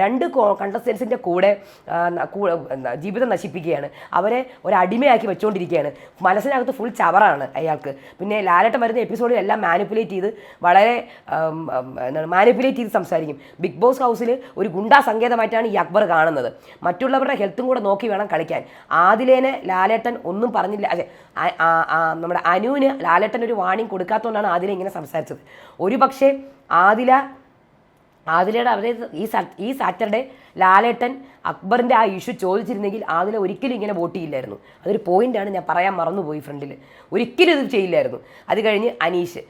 രണ്ട് കണ്ടസ്റ്റൻസിന്റെ കൂടെ ജീവിതം നശിപ്പിക്കുകയാണ്. അവരെ ഒരു അടിമയാക്കി വെച്ചുകൊണ്ടിരിക്കുകയാണ് മനസ്സിനകത്ത് ഫുൾ ചവറാണ് അയാൾക്ക്. പിന്നെ ലാലട്ട വരുന്ന എപ്പിസോഡിൽ എല്ലാം മാനിപ്പുലേറ്റ് ചെയ്ത് വളരെ എന്താണ് മാനിപ്പുലേറ്റ് ചെയ്ത് സംസാരിക്കും. ബിഗ് ബോസ് ഹൗസിൽ ഒരു ഗുണ്ടാ സങ്കേതമായിട്ടാണ് ഈ അക്ബർ കാണുന്നത്. മറ്റുള്ളവരുടെ ഹെൽത്തും കൂടെ നോക്കി വേണം കളിക്കാൻ. ആദിലേനെ ലാലേട്ടൻ ഒന്നും പറഞ്ഞില്ല. അതെ നമ്മുടെ അനുവിന് ലാലേട്ടൻ ഒരു വാണിംഗ് കൊടുക്കാത്തതുകൊണ്ടാണ് ആദിലെ ഇങ്ങനെ സംസാരിച്ചത്. ഒരു പക്ഷേ ആദില ആദിലയുടെ അവരെ ഈ ഈ സാറ്റർഡേ ലാലേട്ടൻ അക്ബറിന്റെ ആ ഇഷ്യൂ ചോദിച്ചിരുന്നെങ്കിൽ ആദില ഒരിക്കലും ഇങ്ങനെ വോട്ട് ചെയ്യില്ലായിരുന്നു. അതൊരു പോയിന്റാണ് ഞാൻ പറയാൻ മറന്നുപോയി ഫ്രണ്ടിൽ ഒരിക്കലും ഇത് ചെയ്യില്ലായിരുന്നു. അത് കഴിഞ്ഞ് അനീഷ്.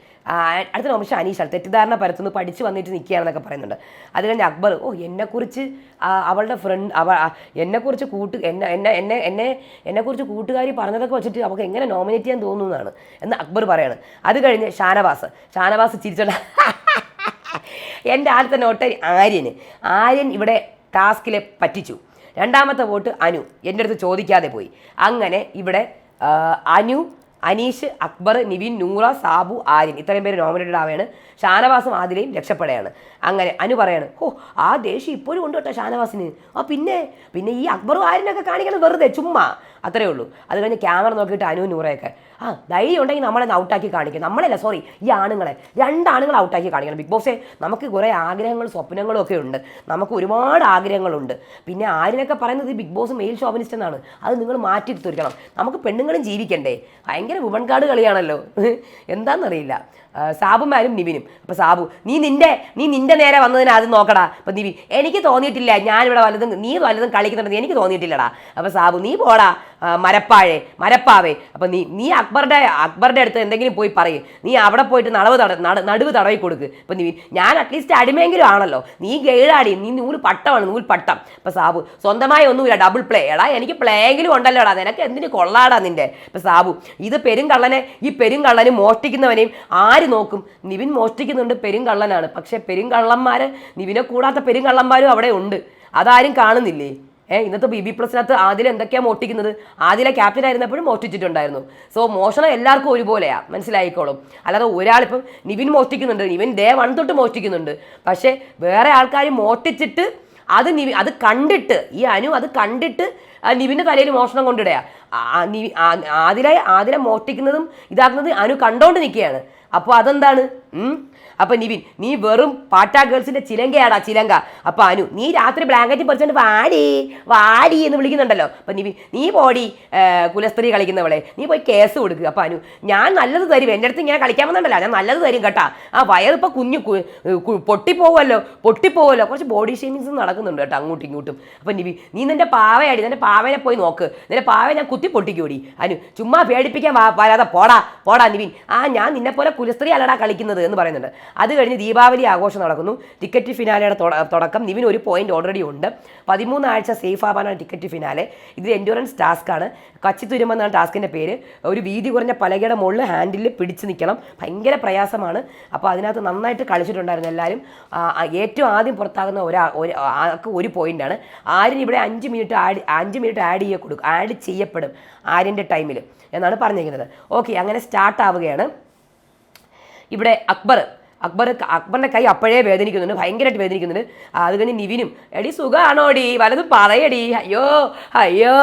അടുത്ത നോമിഷൻ അനീഷാണ് തെറ്റിദ്ധാരണ പരത്തുന്നു പഠിച്ച് വന്നിട്ട് നിൽക്കുകയാണെന്നൊക്കെ പറയുന്നുണ്ട്. അത് കഴിഞ്ഞ് അക്ബർ ഓ എന്നെക്കുറിച്ച് അവളുടെ ഫ്രണ്ട് അവ എന്നെക്കുറിച്ച് കൂട്ട് എന്നെ എന്നെ എന്നെ എന്നെ എന്നെക്കുറിച്ച് കൂട്ടുകാരി പറഞ്ഞതൊക്കെ വെച്ചിട്ട് അവൾക്ക് എങ്ങനെ നോമിനേറ്റ് ചെയ്യാൻ തോന്നുന്നതാണ് എന്ന് അക്ബർ പറയാണ്. അത് കഴിഞ്ഞ് ഷാനവാസ്. ഷാനവാസ് ചിരിച്ചോണ്ട എന്റെ ആദ്യത്തെ നോട്ട് ആര്യന്. ആര്യൻ ഇവിടെ ടാസ്കിലെ പറ്റിച്ചു. രണ്ടാമത്തെ വോട്ട് അനു. എന്റെ അടുത്ത് ചോദിക്കാതെ പോയി. അങ്ങനെ ഇവിടെ അനു അനീഷ് അക്ബർ നിവിൻ നൂറ സാബു ആര്യൻ. ഇത്രയും പേര് നോമിനേറ്റഡ് ആവുകയാണ്. ഷാനവാസും ആദിലയും രക്ഷപ്പെടുകയാണ്. അങ്ങനെ അനു പറയാണ് ഓ ആ ദേഷ്യം ഇപ്പോഴും ഉണ്ട് കേട്ടോ ഷാനവാസിന്. ആ പിന്നെ പിന്നെ ഈ അക്ബറും ആര്യനൊക്കെ കാണിക്കണം വെറുതെ ചുമ്മാ. അത്രേ ഉള്ളൂ. അത് കഴിഞ്ഞ് ക്യാമറ നോക്കിയിട്ട് അനു നൂറയൊക്കെ. ആ ധൈര്യം ഉണ്ടെങ്കിൽ നമ്മളെ ഔട്ടാക്കി കാണിക്കും നമ്മളല്ല സോറി ഈ ആണുങ്ങളെ. രണ്ടാണുങ്ങൾ ഔട്ടാക്കി കാണിക്കണം. ബിഗ് ബോസേ നമുക്ക് കുറേ ആഗ്രഹങ്ങളും സ്വപ്നങ്ങളും ഒക്കെ ഉണ്ട്. നമുക്ക് ഒരുപാട് ആഗ്രഹങ്ങളുണ്ട്. പിന്നെ ആരിനൊക്കെ പറയുന്നത് ബിഗ് ബോസ് മെയിൽ ഷോപ്പിനിസ്റ്റ് എന്നാണ്. അത് നിങ്ങൾ മാറ്റി തീർക്കണം നമുക്ക് പെണ്ണുങ്ങളും ജീവിക്കണ്ടേ? ഭയങ്കര വുമൺ കാർഡ് കളിയാണല്ലോ. എന്താണെന്നറിയില്ല സാബുമാരും നിവിനും. അപ്പോൾ സാബു നീ നിന്റെ നീ നിന്റെ നേരെ വന്നതിന് അത് നോക്കടാ. അപ്പൊ നിവി എനിക്ക് തോന്നിയിട്ടില്ല ഞാനിവിടെ വല്ലതും നീ വല്ലതും കളിക്കുന്നുണ്ടെന്ന് എനിക്ക് തോന്നിയിട്ടില്ലടാ. അപ്പോൾ സാബു നീ പോടാ മരപ്പാഴേ മരപ്പാവേ. അപ്പൊ നീ നീ അക്ബറുടെ അക്ബറുടെ അടുത്ത് എന്തെങ്കിലും പോയി പറയും. നീ അവിടെ പോയിട്ട് നളവ് തട നടുവ് തടവി കൊടുക്ക്. അപ്പൊ നിവിൻ ഞാൻ അറ്റ്ലീസ്റ്റ് അടിമയെങ്കിലും ആണല്ലോ. നീ ഗൈഡാടി നീ നൂൽ പട്ടമാണ് നൂൽ പട്ടം. അപ്പൊ സാബു സ്വന്തമായി ഒന്നുമില്ല ഡബിൾ പ്ലേ എടാ എനിക്ക് പ്ലേയെങ്കിലും ഉണ്ടല്ലോടാ. നിനക്ക് എന്തിന് കൊള്ളാടാ നിന്റെ? അപ്പൊ സാബു ഇത് പെരും കള്ളനെ ഈ പെരും കള്ളനെ മോഷ്ടിക്കുന്നവനെയും ആര് നോക്കും? നിവിൻ മോഷ്ടിക്കുന്നുണ്ട് പെരുങ്കള്ളനാണ്. പക്ഷേ പെരുങ്കള്ളന്മാർ നിവിനെ കൂടാത്ത പെരുങ്കള്ളന്മാരും അവിടെ ഉണ്ട്. അതാരും കാണുന്നില്ലേ? ഏ ഇന്നത്തെ ബി ബി പ്ലസിനകത്ത് ആദ്യം എന്തൊക്കെയാണ് മോഷ്ടിക്കുന്നത്? ആദ്യം ക്യാപ്റ്റൻ ആയിരുന്നപ്പോഴും മോഷ്ടിച്ചിട്ടുണ്ടായിരുന്നു. സോ മോഷണം എല്ലാവർക്കും ഒരുപോലെയാ. മനസ്സിലായിക്കോളും. അല്ലാതെ ഒരാളിപ്പം നിവിൻ മോഷ്ടിക്കുന്നുണ്ട്. നിവിൻ ഡേ വൺ തൊട്ട് മോഷ്ടിക്കുന്നുണ്ട്. പക്ഷേ വേറെ ആൾക്കാർ മോഷ്ടിച്ചിട്ട് അത് നിവി അത് കണ്ടിട്ട് ഈ അനു അത് കണ്ടിട്ട് നിവിന്റെ തലയിൽ മോഷണം കൊണ്ടിടുക ആദിലെ ആദിലെ മോഷ്ടിക്കുന്നതും ഇതാക്കുന്നത് അനു കണ്ടോണ്ട് നിൽക്കുകയാണ്. അപ്പോൾ അതെന്താണ്? അപ്പൊ നിവിൻ നീ വെറും പാട്ടാ ഗേൾസിന്റെ ചിലങ്കയാടാ ചിലങ്ക. അപ്പൊ അനു നീ രാത്രി ബ്ലാങ്കറ്റ് പറിച്ചോണ്ട് വാടി വാടി എന്ന് വിളിക്കുന്നുണ്ടല്ലോ. അപ്പൊ നിവിൻ നീ പോടി കുലസ്ത്രീ കളിക്കുന്നവളെ. നീ പോയി കേസ് കൊടുക്കുക അപ്പൊ അനു ഞാൻ നല്ലത് തരും. എന്റെ അടുത്ത് ഇങ്ങനെ കളിക്കാൻ വന്നിട്ടല്ല ഞാൻ നല്ലത് തരും കേട്ടാ. ആ വയറിപ്പോ കുഞ്ഞു പൊട്ടിപ്പോവല്ലോ പൊട്ടിപ്പോവല്ലോ. കുറച്ച് ബോഡി ഷേമിങ്സ് നടക്കുന്നുണ്ട് കേട്ടോ അങ്ങോട്ടും ഇങ്ങോട്ടും. അപ്പൊ നിവി നീ നിന്റെ പാവയാടി നിന്റെ പാവനെ പോയി നോക്ക്. നിന്റെ പാവ ഞാൻ കുത്തി പൊട്ടിക്കൂടി. അനു ചുമ്മാ പേടിപ്പിക്കാൻ വരാതെ പോടാ പോടാ നിവിൻ. ആ ഞാൻ നിന്നെ പോലെ കുലസ്ത്രീ അല്ലടാ കളിക്കുന്നത്. എന്ന് പറയുന്നുണ്ട്. അത് കഴിഞ്ഞ് ദീപാവലി ആഘോഷം നടക്കുന്നു. ടിക്കറ്റ് ഫിനാലയുടെ തുടക്കം നിവിൻ ഒരു പോയിന്റ് ഓൾറെഡി ഉണ്ട്. പതിമൂന്ന് ആഴ്ച സേഫ് ആവാനാണ് ടിക്കറ്റ് ഫിനാലെ. ഇത് എൻഡുറൻസ് ടാസ്ക് ആണ്. കച്ചി തുരുമെന്നാണ് ടാസ്കിന്റെ പേര്. ഒരു വീതി കുറഞ്ഞ പലകയുടെ മുകളിൽ ഹാൻഡിൽ പിടിച്ച് നിൽക്കണം. ഭയങ്കര പ്രയാസമാണ്. അപ്പോൾ അതിനകത്ത് നന്നായിട്ട് കളിച്ചിട്ടുണ്ടായിരുന്നു എല്ലാവരും ഏറ്റവും ആദ്യം പുറത്താകുന്ന ഒരു ആൾക്ക് ഒരു പോയിന്റാണ് ആര്യൻ ഇവിടെ അഞ്ച് മിനിറ്റ് ആഡ് അഞ്ച് മിനിറ്റ് ആഡ് ചെയ്യ കൊടുക്കും ആഡ് ചെയ്യപ്പെടും ആര്യന്റെ ടൈമിൽ എന്നാണ് പറഞ്ഞിരിക്കുന്നത്. ഓക്കെ അങ്ങനെ സ്റ്റാർട്ട് ആവുകയാണ്. ഇവിടെ അക്ബർ. അക്ബർ അക്ബറിന്റെ കൈ അപ്പോഴേ വേദനിക്കുന്നുണ്ട് ഭയങ്കരമായിട്ട് വേദനിക്കുന്നുണ്ട്. അത് കഴിഞ്ഞ് നിവിനും എടി സുഖമാണോടി വലതും പറയടി. അയ്യോ അയ്യോ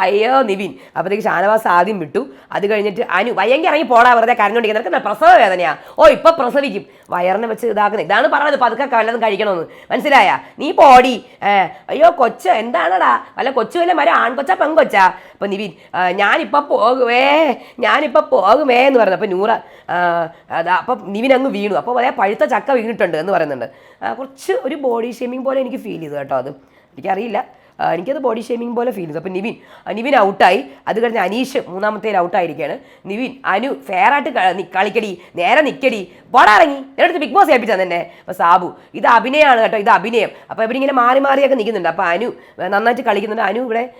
അയ്യോ നിവിൻ. അപ്പോഴത്തേക്ക് ഷാനവാസ് ആദ്യം വിട്ടു. അത് കഴിഞ്ഞിട്ട് അനു ഭയങ്കര ഇറങ്ങി പോടാ വെറുതെ കരഞ്ഞോണ്ടിരിക്കുന്നത് നിനക്ക് പ്രസവ വേദനയാ? ഓ ഇപ്പൊ പ്രസവിക്കും. വയറിനെ വെച്ച് ഇതാക്കുന്നത് ഇതാണ് പറഞ്ഞത്. പതുക്കെ വല്ലതും കഴിക്കണമെന്ന് മനസ്സിലായ? നീ പോടി. അയ്യോ കൊച്ച്. എന്താണടാ? വല്ല കൊച്ചു വല്ല മരം ആൺകൊച്ചാ പെങ്കൊച്ചാ അപ്പൊ നിവിൻ ഞാനിപ്പോൾ പോകുമേ പോകുവേ ഞാനിപ്പോ പോകുമേ എന്ന് പറഞ്ഞു അപ്പോൾ നൂറ അപ്പം നിവിൻ അങ്ങ് വീണു. അപ്പോൾ പറയാ പഴുത്ത ചക്ക വീണിട്ടുണ്ട് എന്ന് പറയുന്നുണ്ട്. കുറച്ച് ഒരു ബോഡി ഷേമിങ് പോലെ എനിക്ക് ഫീൽ ചെയ്തു കേട്ടോ അത്. എനിക്കറിയില്ല. എനിക്കത് ബോഡി ഷേമിങ് പോലെ ഫീൽ ചെയ്തു. അപ്പം നിവിൻ നിവിൻ ഔട്ടായി അത് കഴിഞ്ഞ് അനീഷ് മൂന്നാമത്തേൽ ഔട്ടായിരിക്കുകയാണ് നിവിൻ അനു നി- കളിക്കടി നേരെ നിൽക്കടി പോടാറങ്ങി എന്റെ ബിഗ് ബോസ് ഏൽപ്പിച്ചാൽ തന്നെ അപ്പോൾ സാബു ഇത് അഭിനയമാണ് കേട്ടോ ഇത് അഭിനയം. അപ്പോൾ ഇവരിങ്ങനെ മാറി മാറിയൊക്കെ നിൽക്കുന്നുണ്ട്. അപ്പോൾ അനു നന്നായിട്ട് കളിക്കുന്നുണ്ട്. അനു ഇവിടെ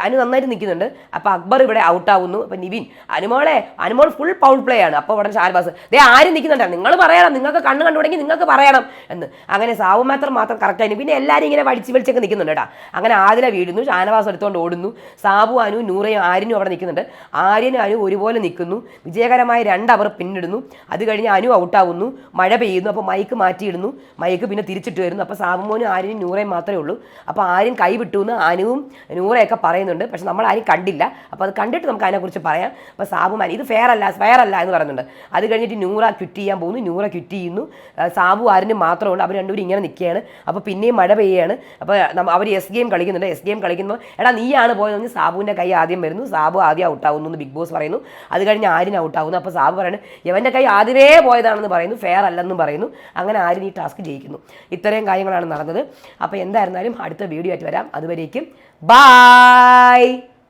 അനു നന്നായിട്ട് നിൽക്കുന്നുണ്ട്. അപ്പോൾ അക്ബർ ഇവിടെ ഔട്ടാവുന്നു അപ്പോൾ നിവിൻ അനുമോളെ അനുമോൾ ഫുൾ പൗൾ പ്ലേ ആണ്. അപ്പോൾ ഉടനെ ഷാൽബാസ് ദേ ആരും നിൽക്കുന്നുണ്ട്? നിങ്ങൾ പറയണം. നിങ്ങൾക്ക് കണ്ണ് കണ്ടു തുടങ്ങി നിങ്ങൾക്ക് പറയണം എന്ന്. അങ്ങനെ സാബു മാത്രം മാത്രം കറക്റ്റായിരുന്നു പിന്നെ എല്ലാവരും ഇങ്ങനെ വടിച്ച് വിളിച്ചൊക്കെ നിൽക്കുന്നുണ്ട് കേട്ടോ. അങ്ങനെ ആദില വീഴുന്നു ഷാനവാസ് എടുത്തുകൊണ്ട് ഓടുന്നു. സാബു അനു നൂറയും ആര്യനും അവിടെ നിൽക്കുന്നുണ്ട്. ആര്യനും അനു ഒരുപോലെ നിൽക്കുന്നു. വിജയകരമായ രണ്ട് അവർ പിന്നിടുന്നു. അത് കഴിഞ്ഞ് അനു ഔട്ടാവുന്നു. മഴ പെയ്യുന്നു. അപ്പോൾ മൈക്ക് മാറ്റിയിടുന്നു. മൈക്ക് പിന്നെ തിരിച്ചിട്ട് വരുന്നു. അപ്പോൾ സാബുമോനും ആര്യനും നൂറയും മാത്രമേ ഉള്ളൂ. അപ്പോൾ ആര്യൻ കൈവിട്ടു എന്ന് അനുവും നൂറയൊക്കെ പറയുന്നുണ്ട്. പക്ഷെ നമ്മൾ ആരും കണ്ടില്ല. അപ്പോൾ അത് കണ്ടിട്ട് നമുക്ക് അതിനെക്കുറിച്ച് പറയാം. അപ്പോൾ സാബുമാൻ ഇത് ഫെയർ അല്ല ഫെയർ അല്ല എന്ന് പറയുന്നുണ്ട്. അത് കഴിഞ്ഞിട്ട് നൂറ ക്വിറ്റ് ചെയ്യാൻ പോകുന്നു. നൂറ ക്വിറ്റ് ചെയ്യുന്നു. സാബു ആര്യനും മാത്രമേ ഉള്ളൂ. അവർ രണ്ടുപേരും ഇങ്ങനെ നിൽക്കുകയാണ്. അപ്പോൾ പിന്നെയും മഴ പെയ്യാണ് അപ്പോൾ അവർ എസ് ഗെയിം കളിക്കുന്നുണ്ട്. എസ് ഡി എം കളിക്കുമ്പോൾ എടാ നീയാണ് പോയതെന്ന് സാബുവിന്റെ കൈ ആദ്യം വരുന്നു. സാബു ആദ്യം ഔട്ടാവുന്നു എന്ന് ബിഗ് ബോസ് പറയുന്നു. അത് കഴിഞ്ഞ് ആര്യൻ ഔട്ടാവുന്നു. അപ്പോൾ സാബു പറയുന്നത് യവന്റെ കൈ ആദ്യമേ പോയതാണെന്ന് പറയുന്നു. ഫെയർ അല്ലെന്നും പറയുന്നു. അങ്ങനെ ആര്യൻ ഈ ടാസ്ക് ജയിക്കുന്നു. ഇത്രയും കാര്യങ്ങളാണ് നടന്നത്. അപ്പോൾ എന്തായിരുന്നാലും അടുത്ത വീഡിയോ ആയിട്ട് വരാം. അതുവരേക്കും ബായ്